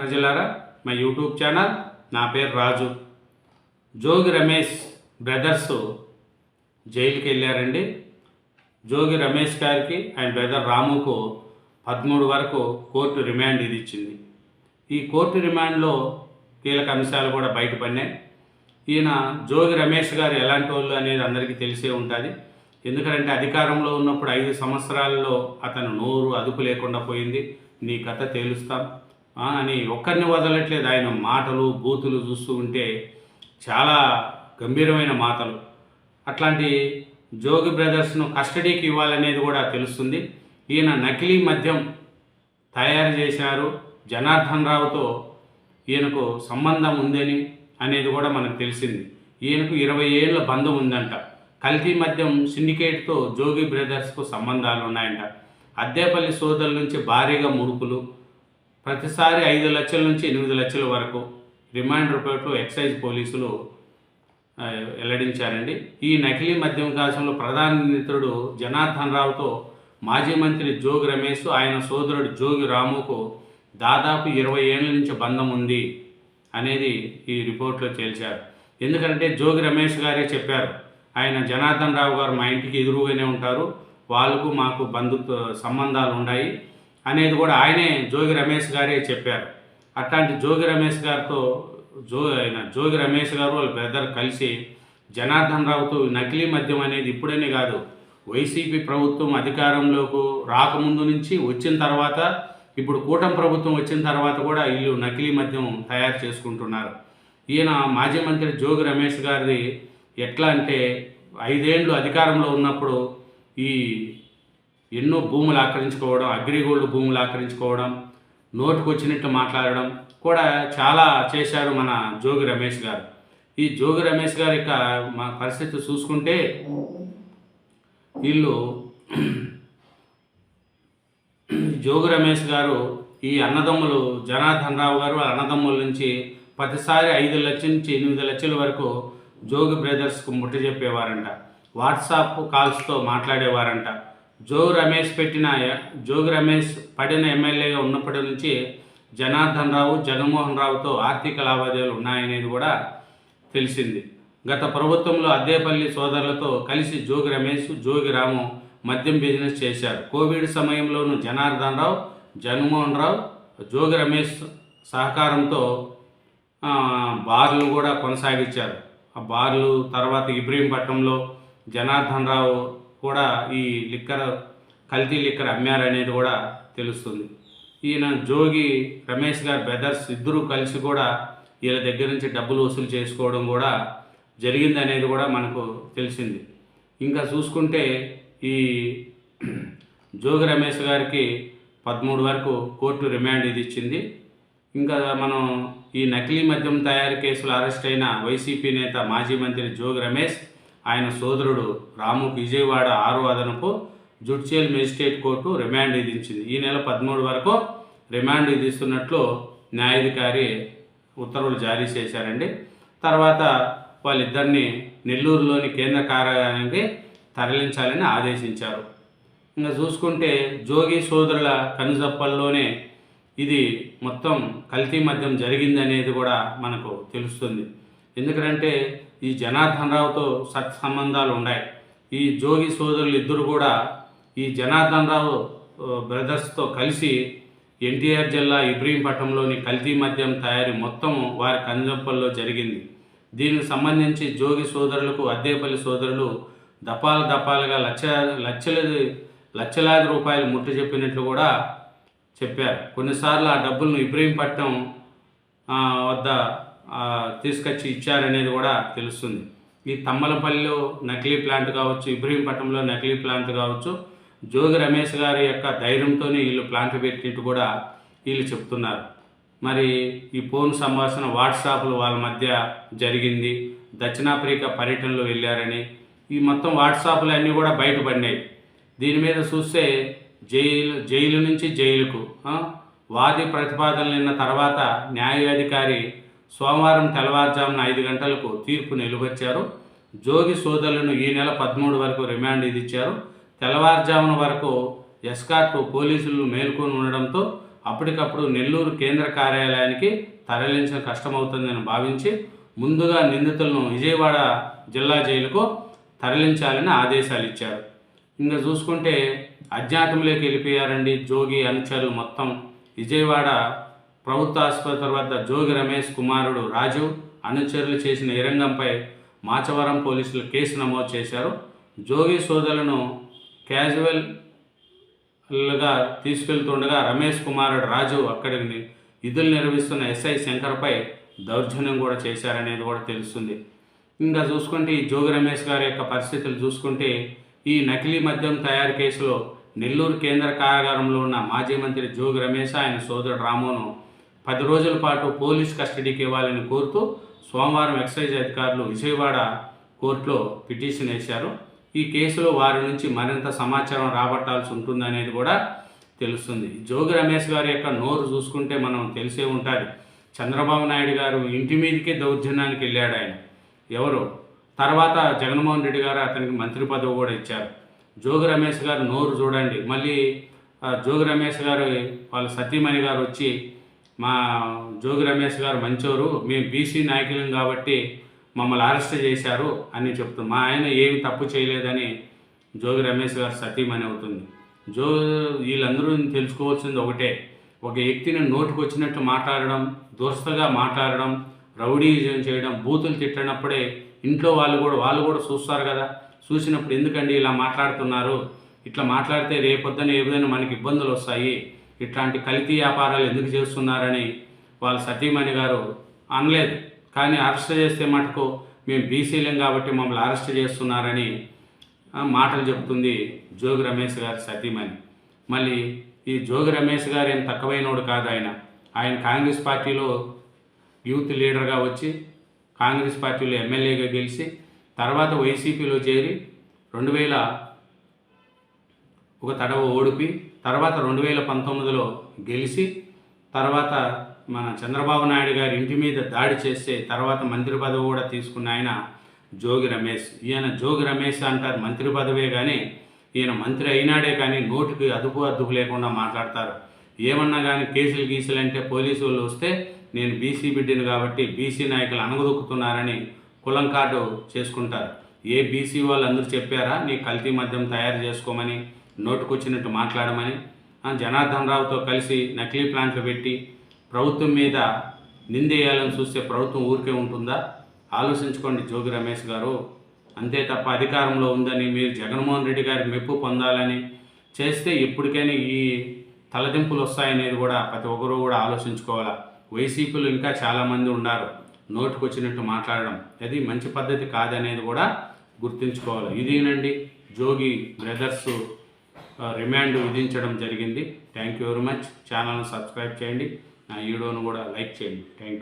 ప్రజలారా మా YouTube channel నా పేరు రాజు. జోగి రమేష్ బ్రదర్స్ జైలుకి వెళ్ళారండి. జోగి రమేష్ గారికి ఆయన బ్రదర్ రాముకు పదమూడు వరకు కోర్టు రిమాండ్ ఇది ఇచ్చింది. ఈ కోర్టు రిమాండ్లో కీలక అంశాలు కూడా బయటపడినాయి. ఈయన జోగి రమేష్ గారు ఎలాంటి వాళ్ళు అనేది అందరికీ తెలిసే ఉంటుంది. ఎందుకంటే అధికారంలో ఉన్నప్పుడు ఐదు సంవత్సరాల్లో అతను నోరు అదుపు లేకుండా పోయింది. నీ కథ తేలుస్తాం. అని ఒక్కరిని వదలట్లేదు. ఆయన మాటలు బూతులు చూస్తూ ఉంటే చాలా గంభీరమైన మాటలు. అట్లాంటి జోగి బ్రదర్స్ను కస్టడీకి ఇవ్వాలనేది కూడా తెలుస్తుంది. ఈయన నకిలీ మద్యం తయారు చేశారు. జనార్దన్ రావుతో ఈయనకు సంబంధం ఉందని అనేది కూడా మనకు తెలిసింది. ఈయనకు ఇరవై ఏళ్ళ బంధం ఉందంట. కల్తీ మద్యం సిండికేట్తో జోగి బ్రదర్స్కు సంబంధాలు ఉన్నాయంట. అద్దేపల్లి సోదరుల నుంచి భారీగా మురుకులు ప్రతిసారి ఐదు లక్షల నుంచి ఎనిమిది లక్షల వరకు రిమాండ్ రిపోర్ట్లో ఎక్సైజ్ పోలీసులు వెల్లడించారండి. ఈ నకిలీ మద్యం కాశంలో ప్రధాన నిందితుడు జనార్దన్ రావుతో మాజీ మంత్రి జోగి రమేష్ ఆయన సోదరుడు జోగి రాముకు దాదాపు ఇరవై ఏళ్ళ నుంచి బంధం ఉంది అనేది ఈ రిపోర్ట్లో తేల్చారు. ఎందుకంటే జోగి రమేష్ గారే చెప్పారు ఆయన జనార్దన్ రావు గారు మా ఇంటికి ఎదురుగానే ఉంటారు వాళ్ళకు మాకు బంధు సంబంధాలు ఉన్నాయి అనేది కూడా ఆయనే జోగి రమేష్ గారే చెప్పారు. అట్లాంటి జోగి రమేష్ గారితో జో ఆయన జోగి రమేష్ గారు వాళ్ళ బ్రదర్ కలిసి జనార్దన్ రావుతో నకిలీ మద్యం అనేది ఇప్పుడనే కాదు వైసీపీ ప్రభుత్వం అధికారంలోకి రాకముందు నుంచి వచ్చిన తర్వాత ఇప్పుడు కూటమి ప్రభుత్వం వచ్చిన తర్వాత కూడా వీళ్ళు నకిలీ మద్యం తయారు చేసుకుంటున్నారు. ఈయన మాజీ మంత్రి జోగి రమేష్ గారిది ఎట్లా అంటే ఐదేండ్లు అధికారంలో ఉన్నప్పుడు ఈ ఎన్నో భూములు ఆక్రమించుకోవడం అగ్రిగోల్డ్ భూములు ఆక్రమించుకోవడం నోటుకొచ్చినట్టు మాట్లాడడం కూడా చాలా చేశారు మన జోగి రమేష్ గారు. ఈ జోగి రమేష్ గారి యొక్క మా పరిస్థితి చూసుకుంటే వీళ్ళు జోగి రమేష్ గారు ఈ అన్నదమ్ములు జనార్దన్ రావు గారు వాళ్ళ అన్నదమ్ముల నుంచి ప్రతిసారి ఐదు లక్షల నుంచి ఎనిమిది లక్షల వరకు జోగి బ్రదర్స్కు ముట్ట చెప్పేవారంట. వాట్సాప్ కాల్స్తో మాట్లాడేవారంట. జోగి రమేష్ పెట్టిన జోగి రమేష్ పడిన ఎమ్మెల్యేగా ఉన్నప్పటి నుంచి జనార్దన్ రావు జగన్మోహన్ రావుతో ఆర్థిక లావాదేవీలు ఉన్నాయనేది కూడా తెలిసింది. గత ప్రభుత్వంలో అద్దేపల్లి సోదరులతో కలిసి జోగి రమేష్ జోగి రాము మద్యం బిజినెస్ చేశారు. కోవిడ్ సమయంలోనూ జనార్దన్ రావు జగన్మోహన్ రావు జోగి రమేష్ సహకారంతో బార్లు కూడా కొనసాగించారు. ఆ బార్లు తర్వాత ఇబ్రహీంపట్నంలో జనార్దన్ రావు కూడా ఈ లిక్కర్ కల్తీ లిక్కర్ అమ్మారనేది కూడా తెలుస్తుంది. ఈయన జోగి రమేష్ గారి బ్రదర్స్ ఇద్దరూ కలిసి కూడా వీళ్ళ దగ్గర నుంచి డబ్బులు వసూలు చేసుకోవడం కూడా జరిగింది అనేది కూడా మనకు తెలిసింది. ఇంకా చూసుకుంటే ఈ జోగి రమేష్ గారికి పదమూడు వరకు కోర్టు రిమాండ్ ఇది ఇచ్చింది. ఇంకా మనం ఈ నకిలీ మద్యం తయారు కేసులో అరెస్ట్ అయిన వైసీపీ నేత మాజీ మంత్రి జోగి రమేష్ ఆయన సోదరుడు రాము విజయవాడ ఆరు అదనపు జుడ్షియల్ మెజిస్ట్రేట్ కోర్టు రిమాండ్ విధించింది. ఈ నెల పదమూడు వరకు రిమాండ్ విధిస్తున్నట్లు న్యాయాధికారి ఉత్తర్వులు జారీ చేశారండి. తర్వాత వాళ్ళిద్దరిని నెల్లూరులోని కేంద్ర కార్యాలయానికి తరలించాలని ఆదేశించారు. ఇంకా చూసుకుంటే జోగి సోదరుల కనుజప్పల్లోనే ఇది మొత్తం కల్తీ మద్యం జరిగిందనేది కూడా మనకు తెలుస్తుంది. ఎందుకంటే ఈ జనార్దన్ రావుతో సత్సంబంధాలు ఉన్నాయి. ఈ జోగి సోదరులు ఇద్దరు కూడా ఈ జనార్దన్ రావు బ్రదర్స్తో కలిసి ఎన్టీఆర్ జిల్లా ఇబ్రహీంపట్నంలోని కల్తీ మద్యం తయారీ మొత్తం వారి కనుజప్పల్లో జరిగింది. దీనికి సంబంధించి జోగి సోదరులకు అద్దేపల్లి సోదరులు దపాలు దపాలుగా లక్ష లక్షలది లక్షలాది రూపాయలు ముట్టు చెప్పినట్లు కూడా చెప్పారు. కొన్నిసార్లు ఆ డబ్బులను ఇబ్రహీంపట్నం వద్ద తీసుకొచ్చి ఇచ్చారనేది కూడా తెలుస్తుంది. ఈ తమ్మలపల్లిలో నకిలీ ప్లాంట్ కావచ్చు ఇబ్రహీంపట్నంలో నకిలీ ప్లాంట్ కావచ్చు జోగి రమేష్ గారి యొక్క ధైర్యంతోనే వీళ్ళు ప్లాంట్ పెట్టినట్టు కూడా వీళ్ళు చెప్తున్నారు. మరి ఈ ఫోన్ సంభాషణ వాట్సాప్లు వాళ్ళ మధ్య జరిగింది. దక్షిణాఫ్రికా పర్యటనలో వెళ్ళారని. ఈ మొత్తం వాట్సాప్లు అన్నీ కూడా బయటపడినాయి. దీని మీద చూస్తే జైలు జైలు నుంచి జైలుకు వాది ప్రతిపాదనలు విన్న తర్వాత న్యాయాధికారి సోమవారం తెల్లవారుజామున ఐదు గంటలకు తీర్పు నిలువచ్చారు. జోగి సోదరులను ఈ నెల పదమూడు వరకు రిమాండ్ ఇదిచ్చారు. తెల్లవారుజామున వరకు ఎస్కార్ట్ పోలీసులు మేల్కొని ఉండడంతో అప్పటికప్పుడు నెల్లూరు కేంద్ర కార్యాలయానికి తరలించడం కష్టమవుతుందని భావించి ముందుగా నిందితులను విజయవాడ జిల్లా జైలుకు తరలించాలని ఆదేశాలు ఇచ్చారు ఇంకా చూసుకుంటే అజ్ఞాతంలోకి వెళ్ళిపోయారండి జోగి అనుచరులు మొత్తం. విజయవాడ ప్రభుత్వ ఆసుపత్రి వద్ద జోగి రమేష్ కుమారుడు రాజు అనుచరులు చేసిన ఇరంగంపై మాచవరం పోలీసులు కేసు నమోదు చేశారు. జోగి సోదరులను క్యాజువల్గా తీసుకెళ్తుండగా రమేష్ కుమారుడు రాజు అక్కడిని విధులు నిర్వహిస్తున్న ఎస్ఐ శంకర్పై దౌర్జన్యం కూడా చేశారనేది కూడా తెలుస్తుంది. ఇంకా చూసుకుంటే ఈ జోగి రమేష్ గారి యొక్క పరిస్థితులు చూసుకుంటే ఈ నకిలీ మద్యం తయారు కేసులో నెల్లూరు కేంద్ర కారాగారంలో ఉన్న మాజీ మంత్రి జోగి రమేష్ ఆయన సోదరుడు రామును పది రోజుల పాటు పోలీస్ కస్టడీకి ఇవ్వాలని కోరుతూ సోమవారం ఎక్సైజ్ అధికారులు విజయవాడ కోర్టులో పిటిషన్ వేశారు. ఈ కేసులో వారి నుంచి మరింత సమాచారం రాబట్టాల్సి ఉంటుందనేది కూడా తెలుస్తుంది. జోగి రమేష్ గారి యొక్క నోరు చూసుకుంటే మనం తెలిసే ఉంటుంది. చంద్రబాబు నాయుడు గారు ఇంటి మీదకే దౌర్జన్యానికి వెళ్ళాడు ఆయన. ఎవరు? తర్వాత జగన్మోహన్ రెడ్డి గారు అతనికి మంత్రి పదవి కూడా ఇచ్చారు. జోగి రమేష్ గారు నోరు చూడండి. మళ్ళీ జోగి రమేష్ గారు వాళ్ళ సతీమణి గారు వచ్చి మా జోగి రమేష్ గారు మంచోరు మేము బీసీ నాయకులం కాబట్టి మమ్మల్ని అరెస్ట్ చేశారు అని చెప్తూ మా ఆయన ఏమి తప్పు చేయలేదని జోగి రమేష్ గారు సతీమణి అవుతుంది. జో వీళ్ళందరూ తెలుసుకోవాల్సింది ఒకటే ఒక వ్యక్తిని నోటికి వచ్చినట్టు మాట్లాడడం దురస్తగా మాట్లాడడం రౌడీజం చేయడం బూతులు తిట్టినప్పుడే ఇంట్లో వాళ్ళు కూడా వాళ్ళు కూడా చూస్తారు కదా చూసినప్పుడు ఎందుకండి ఇలా మాట్లాడుతున్నారు? ఇట్లా మాట్లాడితే రేపొద్దున ఏదైనా మనకి ఇబ్బందులు వస్తాయి ఇట్లాంటి కల్తీ వ్యాపారాలు ఎందుకు చేస్తున్నారని వాళ్ళ సతీమణి గారు అనలేదు. కానీ అరెస్ట్ చేస్తే మటుకు మేము బీసీలం కాబట్టి మమ్మల్ని అరెస్ట్ చేస్తున్నారని మాటలు చెప్తుంది జోగి రమేష్ గారి సతీమణి. మళ్ళీ ఈ జోగి రమేష్ గారు ఏం తక్కువైనోడు కాదు ఆయన. ఆయన కాంగ్రెస్ పార్టీలో యూత్ లీడర్గా వచ్చి కాంగ్రెస్ పార్టీలో ఎమ్మెల్యేగా గెలిచి తర్వాత వైసీపీలో చేరి రెండు వేల ఒక తడవ ఓడిపి తర్వాత రెండు వేల పంతొమ్మిదిలో గెలిచి తర్వాత మన చంద్రబాబు నాయుడు గారి ఇంటి మీద దాడి చేస్తే తర్వాత మంత్రి పదవి కూడా తీసుకున్న ఆయన జోగి రమేష్. ఈయన జోగి రమేష్ అంటారు మంత్రి పదవే కానీ ఈయన మంత్రి అయినాడే కానీ నోటికి అదుపు అదుపు లేకుండా మాట్లాడతారు. ఏమన్నా కానీ కేసులు గీసులు అంటే పోలీసు వాళ్ళు వస్తే నేను బీసీ బిడ్డను కాబట్టి బీసీ నాయకులు అనగదొక్కుతున్నారని కులం కార్డు చేసుకుంటారు. ఏ బీసీ వాళ్ళు అందరూ చెప్పారా నీ కల్తీ మద్యం తయారు చేసుకోమని? నోటుకొచ్చినట్టు మాట్లాడమని జనార్దన్ రావుతో కలిసి నకిలీ ప్లాంట్లు పెట్టి ప్రభుత్వం మీద నిందేయాలని చూస్తే ప్రభుత్వం ఊరికే ఉంటుందా? ఆలోచించుకోండి జోగి రమేష్ గారు. అంతే తప్ప అధికారంలో ఉందని మీరు జగన్మోహన్ రెడ్డి గారి మెప్పు పొందాలని చేస్తే ఎప్పటికైనా ఈ తలదింపులు వస్తాయనేది కూడా ప్రతి ఒక్కరూ కూడా ఆలోచించుకోవాలా? వైసీపీలు ఇంకా చాలామంది ఉన్నారు నోటుకొచ్చినట్టు మాట్లాడడం. అది మంచి పద్ధతి కాదనేది కూడా గుర్తుంచుకోవాలి. ఇదేనండి జోగి బ్రదర్సు రిమాండ్ విధించడం జరిగింది. థ్యాంక్ యూ వెరీ మచ్ ఛానల్ని సబ్స్క్రైబ్ చేయండి. నా వీడియోను కూడా లైక్ చేయండి. Thank you